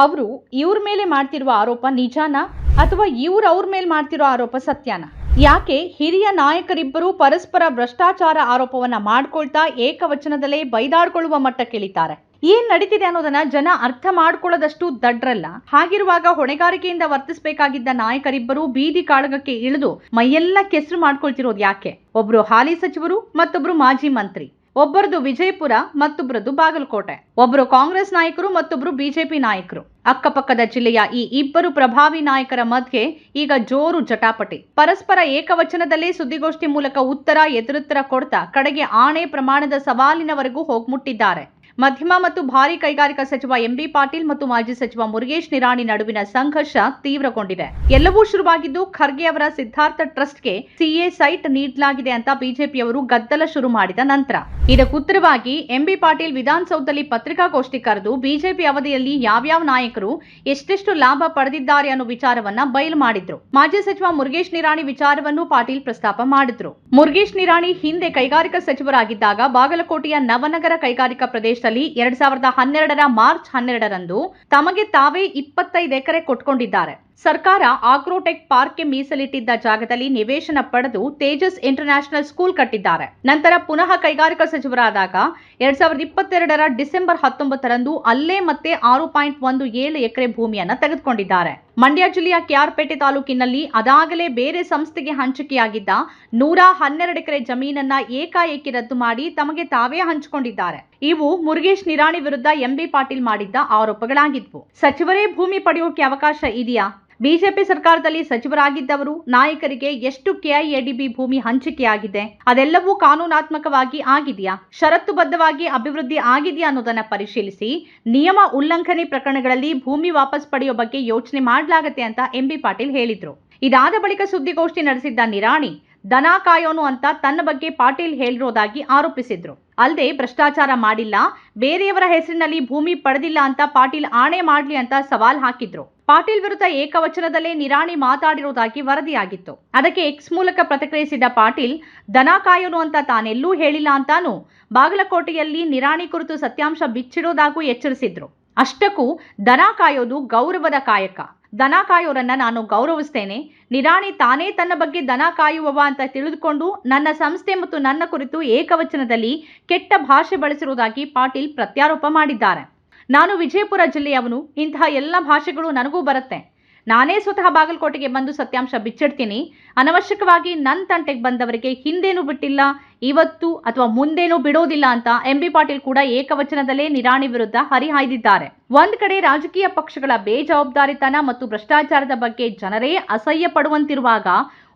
ಅವರು ಇವ್ರ ಮೇಲೆ ಮಾಡ್ತಿರುವ ಆರೋಪ ನಿಜಾನ ಅಥವಾ ಇವ್ರು ಅವ್ರ ಮೇಲೆ ಮಾಡ್ತಿರೋ ಆರೋಪ ಸತ್ಯಾನ? ಯಾಕೆ ಹಿರಿಯ ನಾಯಕರಿಬ್ಬರು ಪರಸ್ಪರ ಭ್ರಷ್ಟಾಚಾರ ಆರೋಪವನ್ನ ಮಾಡ್ಕೊಳ್ತಾ ಏಕವಚನದಲ್ಲೇ ಬೈದಾಡ್ಕೊಳ್ಳುವ ಮಟ್ಟಕ್ಕಿಳಿತಾರೆ ಏನ್ ನಡೀತಿದೆ ಅನ್ನೋದನ್ನ ಜನ ಅರ್ಥ ಮಾಡ್ಕೊಳ್ಳೋದಷ್ಟು ದಡ್ರಲ್ಲ. ಹಾಗಿರುವಾಗ ಹೊಣೆಗಾರಿಕೆಯಿಂದ ವರ್ತಿಸಬೇಕಾಗಿದ್ದ ನಾಯಕರಿಬ್ಬರು ಬೀದಿ ಕಾಳಗಕ್ಕೆ ಇಳಿದು ಮೈಯೆಲ್ಲ ಕೆಸರು ಮಾಡ್ಕೊಳ್ತಿರೋದು ಯಾಕೆ? ಒಬ್ರು ಹಾಲಿ ಸಚಿವರು, ಮತ್ತೊಬ್ರು ಮಾಜಿ ಮಂತ್ರಿ. ಒಬ್ಬರದು ವಿಜಯಪುರ ಮತ್ತೊಬ್ಬರದು ಬಾಗಲಕೋಟೆ. ಒಬ್ಬರು ಕಾಂಗ್ರೆಸ್ ನಾಯಕರು ಮತ್ತೊಬ್ಬರು ಬಿಜೆಪಿ ನಾಯಕರು. ಅಕ್ಕಪಕ್ಕದ ಜಿಲ್ಲೆಯ ಈ ಇಬ್ಬರು ಪ್ರಭಾವಿ ನಾಯಕರ ಮಧ್ಯೆ ಈಗ ಜೋರು ಜಟಾಪಟಿ. ಪರಸ್ಪರ ಏಕವಚನದಲ್ಲೇ ಸುದ್ದಿಗೋಷ್ಠಿ ಮೂಲಕ ಉತ್ತರ, ಎದುರುತ್ತರ ಕೊಡ್ತಾ ಕಡೆಗೆ ಆಣೆ ಪ್ರಮಾಣದ ಸವಾಲಿನವರೆಗೂ ಹೋಗ್ಮುಟ್ಟಿದ್ದಾರೆ. ಮಧ್ಯಮ ಮತ್ತು ಭಾರಿ ಕೈಗಾರಿಕಾ ಸಚಿವ ಎಂಬಿ ಪಾಟೀಲ್ ಮತ್ತು ಮಾಜಿ ಸಚಿವ ಮುರುಗೇಶ್ ನಿರಾಣಿ ನಡುವಿನ ಸಂಘರ್ಷ ತೀವ್ರಗೊಂಡಿದೆ. ಎಲ್ಲವೂ ಶುರುವಾಗಿದ್ದು, ಖರ್ಗೆ ಅವರ ಸಿದ್ಧಾರ್ಥ ಟ್ರಸ್ಟ್ಗೆ ಸಿಎ ಸೈಟ್ ನೀಡಲಾಗಿದೆ ಅಂತ ಬಿಜೆಪಿಯವರು ಗದ್ದಲ ಶುರು ಮಾಡಿದ ನಂತರ. ಇದಕ್ಕುತ್ತರವಾಗಿ ಎಂಬಿ ಪಾಟೀಲ್ ವಿಧಾನಸೌಧದಲ್ಲಿ ಪತ್ರಿಕಾಗೋಷ್ಠಿ ಕರೆದು ಬಿಜೆಪಿ ಅವಧಿಯಲ್ಲಿ ಯಾವ್ಯಾವ ನಾಯಕರು ಎಷ್ಟೆಷ್ಟು ಲಾಭ ಪಡೆದಿದ್ದಾರೆ ಅನ್ನೋ ವಿಚಾರವನ್ನ ಬಯಲು ಮಾಡಿದ್ರು. ಮಾಜಿ ಸಚಿವ ಮುರುಗೇಶ್ ನಿರಾಣಿ ವಿಚಾರವನ್ನು ಪಾಟೀಲ್ ಪ್ರಸ್ತಾಪ ಮಾಡಿದ್ರು. ಮುರುಗೇಶ್ ನಿರಾಣಿ ಹಿಂದೆ ಕೈಗಾರಿಕಾ ಸಚಿವರಾಗಿದ್ದಾಗ ಬಾಗಲಕೋಟೆಯ ನವನಗರ ಕೈಗಾರಿಕಾ ಪ್ರದೇಶದಲ್ಲಿ ಎರಡ್ ಸಾವಿರದ ಹನ್ನೆರಡರ ಮಾರ್ಚ್ ಹನ್ನೆರಡರಂದು ತಮಗೆ ತಾವೇ ಇಪ್ಪತ್ತೈದು ಎಕರೆ ಕೊಟ್ಕೊಂಡಿದ್ದಾರೆ. ಸರ್ಕಾರ ಆಗ್ರೋಟೆಕ್ ಪಾರ್ಕ್ಗೆ ಮೀಸಲಿಟ್ಟಿದ್ದ ಜಾಗದಲ್ಲಿ ನಿವೇಶನ ಪಡೆದು ತೇಜಸ್ ಇಂಟರ್ನ್ಯಾಷನಲ್ ಸ್ಕೂಲ್ ಕಟ್ಟಿದ್ದಾರೆ. ನಂತರ ಪುನಃ ಕೈಗಾರಿಕಾ ಸಚಿವರಾದಾಗ ಎರಡ್ ಸಾವಿರದ ಇಪ್ಪತ್ತೆರಡರ ಡಿಸೆಂಬರ್ ಹತ್ತೊಂಬತ್ತರಂದು ಅಲ್ಲೇ ಮತ್ತೆ ಆರು ಪಾಯಿಂಟ್ ಒಂದು ಏಳು ಎಕರೆ ಭೂಮಿಯನ್ನ ತೆಗೆದುಕೊಂಡಿದ್ದಾರೆ. ಮಂಡ್ಯ ಜಿಲ್ಲೆಯ ಕೆಆರ್ಪೇಟೆ ತಾಲೂಕಿನಲ್ಲಿ ಅದಾಗಲೇ ಬೇರೆ ಸಂಸ್ಥೆಗೆ ಹಂಚಿಕೆಯಾಗಿದ್ದ ನೂರ ಹನ್ನೆರಡು ಎಕರೆ ಜಮೀನನ್ನ ಏಕಾಏಕಿ ರದ್ದು ಮಾಡಿ ತಮಗೆ ತಾವೇ ಹಂಚಿಕೊಂಡಿದ್ದಾರೆ. ಇವು ಮುರುಗೇಶ್ ನಿರಾಣಿ ವಿರುದ್ಧ ಎಂಬಿ ಪಾಟೀಲ್ ಮಾಡಿದ್ದ ಆರೋಪಗಳಾಗಿದ್ವು. ಸಚಿವರೇ ಭೂಮಿ ಪಡೆಯೋಕೆ ಅವಕಾಶ ಇದೆಯಾ? ಬಿಜೆಪಿ ಸರ್ಕಾರದಲ್ಲಿ ಸಚಿವರಾಗಿದ್ದವರು ನಾಯಕರಿಗೆ ಎಷ್ಟು ಕೆಐಎಡಿಬಿ ಭೂಮಿ ಹಂಚಿಕೆಯಾಗಿದೆ? ಅದೆಲ್ಲವೂ ಕಾನೂನಾತ್ಮಕವಾಗಿ ಆಗಿದೆಯಾ? ಷರತ್ತುಬದ್ಧವಾಗಿ ಅಭಿವೃದ್ಧಿ ಆಗಿದೆಯಾ ಅನ್ನೋದನ್ನ ಪರಿಶೀಲಿಸಿ. ನಿಯಮ ಉಲ್ಲಂಘನೆ ಪ್ರಕರಣಗಳಲ್ಲಿ ಭೂಮಿ ವಾಪಸ್ ಪಡೆಯೋ ಬಗ್ಗೆ ಯೋಚನೆ ಮಾಡಲಾಗತ್ತೆ ಅಂತ ಎಂಬಿ ಪಾಟೀಲ್ ಹೇಳಿದ್ರು. ಇದಾದ ಬಳಿಕ ಸುದ್ದಿಗೋಷ್ಠಿ ನಡೆಸಿದ್ದ ನಿರಾಣಿ, ದನ ಕಾಯೋನು ಅಂತ ತನ್ನ ಬಗ್ಗೆ ಪಾಟೀಲ್ ಹೇಳಿರೋದಾಗಿ ಆರೋಪಿಸಿದ್ರು. ಅಲ್ಲದೆ ಭ್ರಷ್ಟಾಚಾರ ಮಾಡಿಲ್ಲ, ಬೇರೆಯವರ ಹೆಸರಿನಲ್ಲಿ ಭೂಮಿ ಪಡೆದಿಲ್ಲ ಅಂತ ಪಾಟೀಲ್ ಆಣೆ ಮಾಡಲಿ ಅಂತ ಸವಾಲ್ ಹಾಕಿದ್ರು. ಪಾಟೀಲ್ ವಿರುದ್ಧ ಏಕವಚನದಲ್ಲೇ ನಿರಾಣಿ ಮಾತಾಡಿರುವುದಾಗಿ ವರದಿಯಾಗಿತ್ತು. ಅದಕ್ಕೆ ಎಕ್ಸ್ ಮೂಲಕ ಪ್ರತಿಕ್ರಿಯಿಸಿದ ಪಾಟೀಲ್, ದನ ಕಾಯೋನು ಅಂತ ತಾನೆಲ್ಲೂ ಹೇಳಿಲ್ಲ ಅಂತಾನು ಬಾಗಲಕೋಟೆಯಲ್ಲಿ ನಿರಾಣಿ ಕುರಿತು ಸತ್ಯಾಂಶ ಬಿಚ್ಚಿಡೋದಾಗೂ ಎಚ್ಚರಿಸಿದ್ರು. ಅಷ್ಟಕ್ಕೂ ದನ ಕಾಯೋದು ಗೌರವದ ಕಾಯಕ. ದನ ಕಾಯೋರನ್ನ ನಾನು ಗೌರವಿಸ್ತೇನೆ. ನಿರಾಣಿ ತಾನೇ ತನ್ನ ಬಗ್ಗೆ ದನ ಕಾಯುವವ ಅಂತ ತಿಳಿದುಕೊಂಡು ನನ್ನ ಸಂಸ್ಥೆ ಮತ್ತು ನನ್ನ ಕುರಿತು ಏಕವಚನದಲ್ಲಿ ಕೆಟ್ಟ ಭಾಷೆ ಬಳಸಿರುವುದಾಗಿ ಪಾಟೀಲ್ ಪ್ರತ್ಯಾರೋಪ ಮಾಡಿದ್ದಾರೆ. ನಾನು ವಿಜಯಪುರ ಜಿಲ್ಲೆಯವನು, ಇಂತಹ ಎಲ್ಲ ಭಾಷೆಗಳು ನನಗೂ ಬರುತ್ತೆ. ನಾನೇ ಸ್ವತಃ ಬಾಗಲಕೋಟೆಗೆ ಬಂದು ಸತ್ಯಾಂಶ ಬಿಚ್ಚಿಡ್ತೀನಿ. ಅನವಶ್ಯಕವಾಗಿ ನನ್ನ ತಂಟೆಗೆ ಬಂದವರಿಗೆ ಹಿಂದೇನೂ ಬಿಟ್ಟಿಲ್ಲ, ಇವತ್ತು ಅಥವಾ ಮುಂದೇನೂ ಬಿಡೋದಿಲ್ಲ ಅಂತ ಎಂ ಬಿ ಪಾಟೀಲ್ ಕೂಡ ಏಕವಚನದಲ್ಲೇ ನಿರಾಣಿ ವಿರುದ್ಧ ಹರಿಹಾಯ್ದಿದ್ದಾರೆ. ಒಂದ್ ಕಡೆ ರಾಜಕೀಯ ಪಕ್ಷಗಳ ಬೇಜವಾಬ್ದಾರಿತನ ಮತ್ತು ಭ್ರಷ್ಟಾಚಾರದ ಬಗ್ಗೆ ಜನರೇ ಅಸಹ್ಯ ಪಡುವಂತಿರುವಾಗ